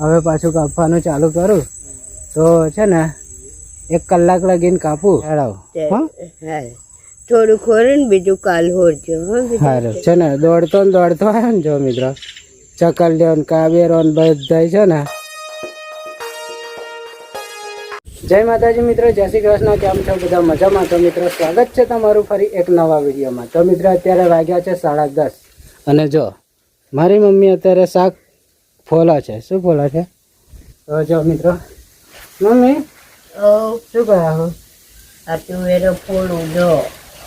હવે પાછું કાપવાનું ચાલુ કરું. તો છે ને એક કલાક લગીને કાપું. હેડાવ થોડું ખોરું બીજું કાલ હોરજો સારું છે ને દોડતો ને દોડતો આવ્યો ને જો મિત્રો. ચકલ્યો ને કાબેરો ને બધા છે ને. જય માતાજી મિત્રો જય શ્રી કૃષ્ણ. કેમ છો? બધા મજામાં? તો મિત્રો સ્વાગત છે તમારું ફરી એક નવા વિડીયોમાં. તો મિત્રો અત્યારે વાગ્યા છે સાડા દસ. અને જો મારી મમ્મી અત્યારે શાક ફોલા છે. શું ફોલા છે? તો જો મિત્રો મમ્મી શું કર્યા હો આ તુવેરો ફોડું જો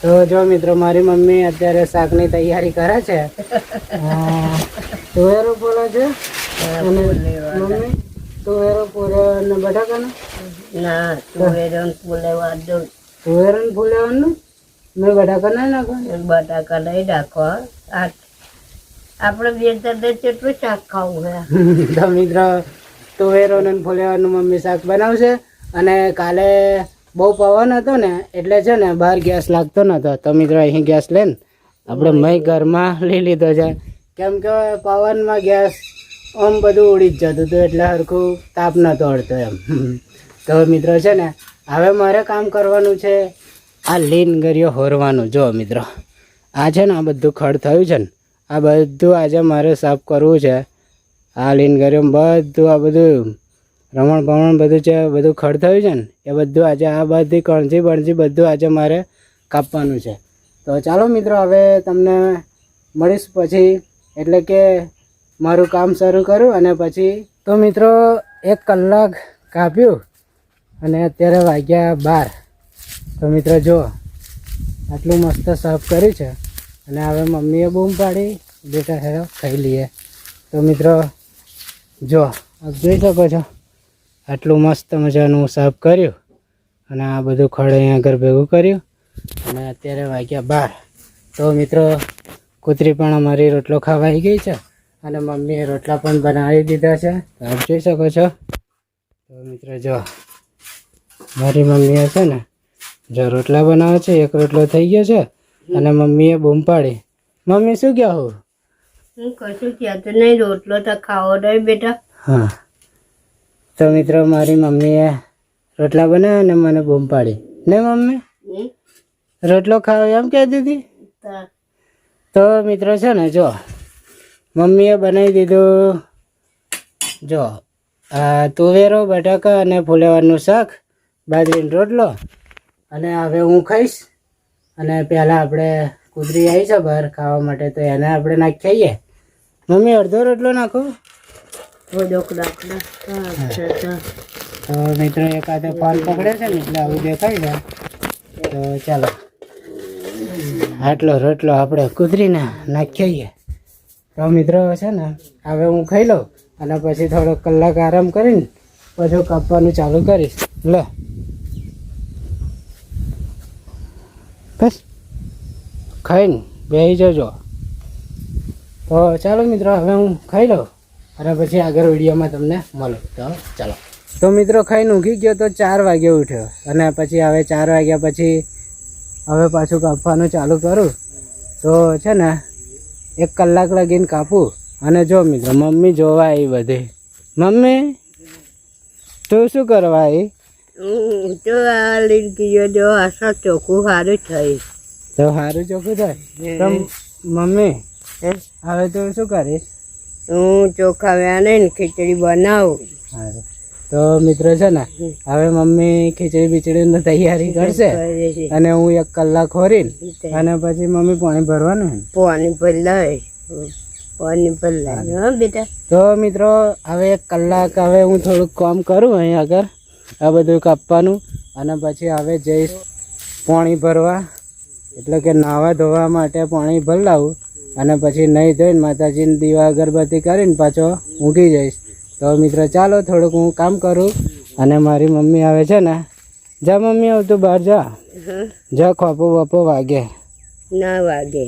તો જો મિત્રો મારી મમ્મી અત્યારે શાકની તૈયારી કરે છે. તુવેરો ફોલા છે? અને મમ્મી તુવેરો પૂરો અને બટાકાનો ના તુવેરો ફૂલેવા દો તુવેરો ને. ફૂલેવાનું મેં બટાકા ના? નાખો? બટાકા લઈ નાખો આ આપણે બે તરફ કેટલું શાક ખાવું છે. તો મિત્રો તુવેરો ને ફૂલેવાનું મમ્મી શાક બનાવશે અને કાલે બહુ પવન હતો ને એટલે છે ને બહાર ગેસ લાગતો નતો. તો મિત્રો અહીં ગેસ લઈને આપણે મય ઘરમાં લઈ લીધો છે. કેમ કે પવનમાં ગેસ આમ બધું ઉડી જ જતું હતું એટલે સરખું તાપ નતો અડતો એમ. તો મિત્રો છે ને હવે મારે કામ કરવાનું છે. આ લીન ગરીઓ હોરવાનું. જો મિત્રો આ છે ને આ બધું ખડ થયું છે ને આ બધું આજે મારે સાફ કરવું છે. આ લીન કર્યું બધું આ બધું રમણ ભમણ બધું છે બધું ખડ થયું છે ને, એ બધું આજે આ બધી કણજી બણજી બધું આજે મારે કાપવાનું છે. તો ચાલો મિત્રો, હવે તમને મળીશ પછી, એટલે કે મારું કામ શરૂ કરું અને પછી તો મિત્રો, એક કલાક કાપ્યું અને અત્યારે વાગ્યા બાર. તો મિત્રો, જો, આટલું મસ્ત સાફ કર્યું છે. અને હવે મમ્મીએ બૂમ પાડી, બેટા હેરો ખાઈ લઈએ. તો મિત્રો, જો, આપ જોઈ શકો છો, આટલું મસ્ત મજાનું સાફ કર્યું અને આ બધું ખડ અહીંયા આગળ ભેગું કર્યું અને અત્યારે વાગ્યા બાર. તો મિત્રો, કૂતરી પણ અમારી રોટલો ખાવા આવી ગઈ છે અને મમ્મીએ રોટલા પણ બનાવી દીધા છે. આપ જોઈ શકો છો. તો મિત્રો, જો, મારી મમ્મીએ છે ને, જો રોટલા બનાવે છે, એક રોટલો થઈ ગયો છે અને મમ્મીએ બૂમ પાડી. મમ્મી શું કહો હું હું કશું કહેતું નહીં રોટલો તો ખાવો દે બેટા. હા. તો મિત્રો મારી મમ્મીએ રોટલા બનાવ્યા અને મને બૂમ પાડી. ને મમ્મી? રોટલો ખાવ એમ કહેતી હતી? તો મિત્રો છે ને જો મમ્મીએ બનાવી દીધું જો આ તુવેરો બટાકા અને ફુલેવાનું શાક બાજરીનો રોટલો. અને હવે હું ખાઈશ. અને પહેલાં આપણે કૂતરી આવી છે બહાર ખાવા માટે તો એને આપણે નાખી ખાઈએ મમ્મી અડધો રોટલો નાખો. થોડોક તો મિત્રો એકાદે ફોન પકડે છે ને એટલે આવું દેખાય છે. તો ચાલો. આટલો રોટલો આપણે કૂતરીને નાખીએ. તો મિત્રો છે ને હવે હું ખાઈ લઉં અને પછી થોડો કલાક આરામ કરીને પછી કાપવાનું ચાલુ કરીશ. લે. બસ. ખાઈને બેસી જજો. તો ચાલો મિત્રો, હવે હું ખાઈ લઉં અને પછી આગળ વિડીયોમાં તમને મળું. તો ચાલો. તો મિત્રો, ખાઈને ઊંઘી ગયો તો ચાર વાગે ઉઠ્યો અને પછી હવે ચાર વાગ્યા પછી હવે પાછું કાપવાનું ચાલુ કરું. તો છે ને, એક કલાક લગીને કાપું. અને જો મિત્રો, મમ્મી જોવા આવી બધી. મમ્મી, તું શું કરવા આવી? તો આ ગયો જો આશા ચોખ્ખું સારું થઈ તો સારું ચોખ્ખું થાય? તો મમ્મી હવે તો શું કરીશ? હું ચોખા વ્યાને ખીચડી બનાવું. સારું તો મિત્રો છે ને હવે મમ્મી ખીચડી બીચડીની તૈયારી કરશે અને હું એક કલાક ખોરીને અને પછી મમ્મી પાણી ભરવાનું. પાણી ભરલાય પાણી ભરલાય હા બેટા. તો મિત્રો હવે એક કલાક હવે હું થોડુંક કામ કરું અહીં આગળ. આ બધું કાપવાનું અને પછી હવે જઈશ પાણી ભરવા. એટલે કે નાવા ધોવા માટે પાણી ભરલાવું. અને પછી નહીં ધોઈને માતાજીને દીવા અગરબત્તી કરીને પાછો ઊંઘી જઈશ. તો મિત્રો ચાલો થોડુંક હું કામ કરું અને મારી મમ્મી આવે છે ને. જા મમ્મી આવતું બહાર જા. જા ખોપો બપો વાગે. ના વાગે.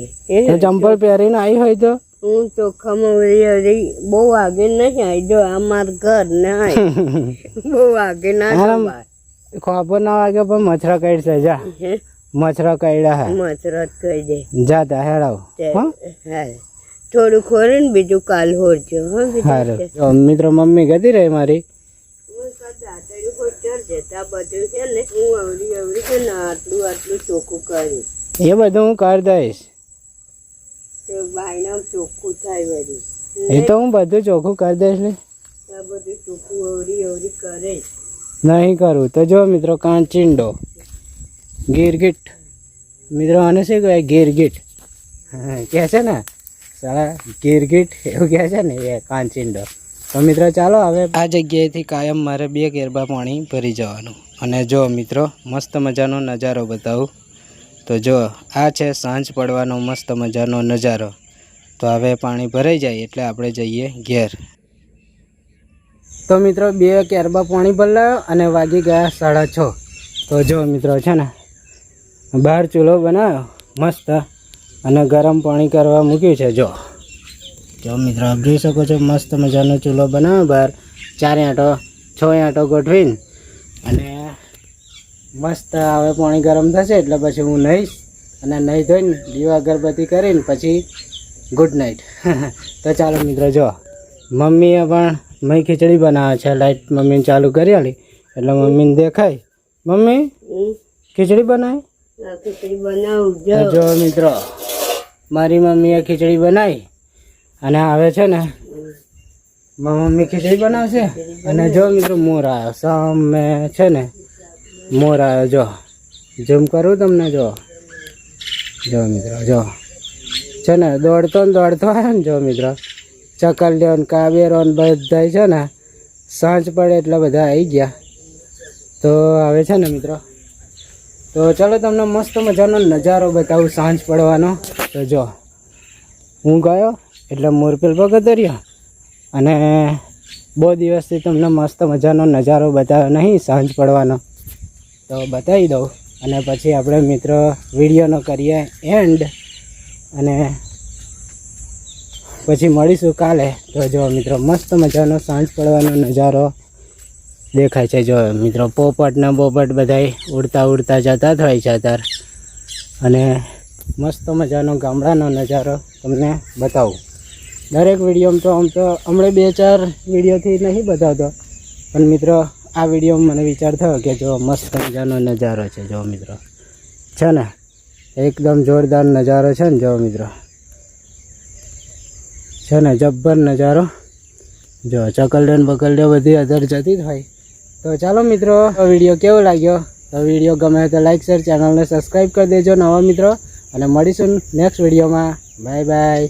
ચંપલ પહેરીને આવી હોય તો? હું તો વળી બહુ આગે નહીં આવી જો આ માર ઘર ને બહુ વાગે ના ખોપર ના વાગે પણ મચ્છરા કાઢશે જા? મચ્છરા કાઢ્યા હે. મચરત કહી દે. જા તા હેડાવ થોડું ખોરે ને બીજું કાલ હોરજો હા મિત્રો મમ્મી ગતી રહી મારી? હું કદાચ દાતરડી હોસ્ટેલ જતા બધું છે ને હું અવરી અવરી છે ને આટલું આટલું ચોખ્ખું કરીશ એ બધું હું કરી દઈશ. તો ચોખ્ખું થાય વળી. એ તો હું બધું ચોખ્ખું કરી દઈશ ને. બધું ચોખ્ખું અવરી અવરી કરે. નહીં કરું. તો જો મિત્રો કાંચિંડો ગીરગીટ. મિત્રો આને શું કહેવાય? ગીરગીટ. કહે છે ને સારા ગીરગીટ એવું કહે છે ને એ કાંચિંડો. તો મિત્રો ચાલો હવે આ જગ્યાએથી કાયમ મારે બે ગેરબા પાણી ભરી જવાનું. અને જો મિત્રો મસ્ત મજાનો નજારો બતાવું. તો જો આ છે સાંજ પડવાનો મસ્ત મજાનો નજારો. તો હવે પાણી ભરાઈ જાય એટલે આપણે જઈએ ઘેર. તો મિત્રો બે કેરબા પાણી ભરલાયો અને વાગી ગયા સાડા છ. તો જો મિત્રો છે ને, બહાર ચૂલો બનાવ્યો, મસ્ત અને ગરમ પાણી કરવા મૂક્યું છે, જો. જો મિત્રો જોઈ શકો છો, મસ્ત મજાનો ચૂલો બનાવ્યો, બહાર ચાર આંટો, છ આંટો ગોઠવીને અને મસ્ત હવે પાણી ગરમ થશે એટલે પછી હું નહીશ અને નહીં ધોઈને દીવા અગરબત્તી કરીને પછી ગુડ નાઇટ તો ચાલો મિત્રો જો મમ્મીએ પણ મેં ખીચડી બનાવે છે. લાઈટ મમ્મીને ચાલુ કરી આલી એટલે મમ્મીને દેખાય. મમ્મી. ખીચડી બનાવી ખીચડી બનાવું જો. જો મિત્રો મારી મમ્મીએ ખીચડી બનાવી અને આવે છે ને મમ્મી ખીચડી બનાવશે. અને જો મિત્રો મોર આવ્યો સામે છે ને મોર આવ્યો જો. જમ કરું તમને, જો. જો મિત્રો, જો. છે ને, દોડતો ને દોડતો આવે ને, જો મિત્રો. ચકલિયો ને કાબેરો ને બધા છે ને, સાંજ પડે એટલે બધા આવી ગયા. તો આવે છે ને, મિત્રો. તો ચાલો તમને મસ્ત મજાનો નજારો બતાવું સાંજ પડવાનો. તો જો, હું ગયો એટલે મોરપેલ પગત રહ્યો. અને બહુ દિવસથી તમને મસ્ત મજાનો નજારો બતાવ્યો નહીં સાંજ પડવાનો. તો બતાવી દઉં. અને પછી આપણે મિત્રો વિડીયોનો કરીએ એન્ડ અને પછી મળીશું કાલે. તો જો મિત્રો મસ્ત મજાનો સાંજ પડવાનો નજારો દેખાય છે. જો મિત્રો પોપટ બધાય ઉડતા ઉડતા જતા થાય છે અત્યારે. અને મસ્ત મજાનો ગામડાનો નજારો તમને બતાવું. દરેક વિડીયોમાં તો આમ તો હમણાં બે ચાર વિડીયોથી નહીં બતાવતો. પણ મિત્રો આ વિડીયોમાં મને વિચાર થયો કે જો મસ્ત મજાનો નજારો છે, જો મિત્રો. છે ને? એકદમ જોરદાર નજારો છે ને, જો મિત્રો. છે ને, જબ્બર નજારો. જો ચકલડન બકલડે બધી અધર જતી જ હોય. તો ચાલો મિત્રો વીડિયો કેવો લાગ્યો? તો વીડિયો ગમે તો લાઈક શેર ચેનલને સબસ્ક્રાઈબ કરી દેજો નવા મિત્રો. અને મળીશું નેક્સ્ટ વિડીયોમાં. Bye bye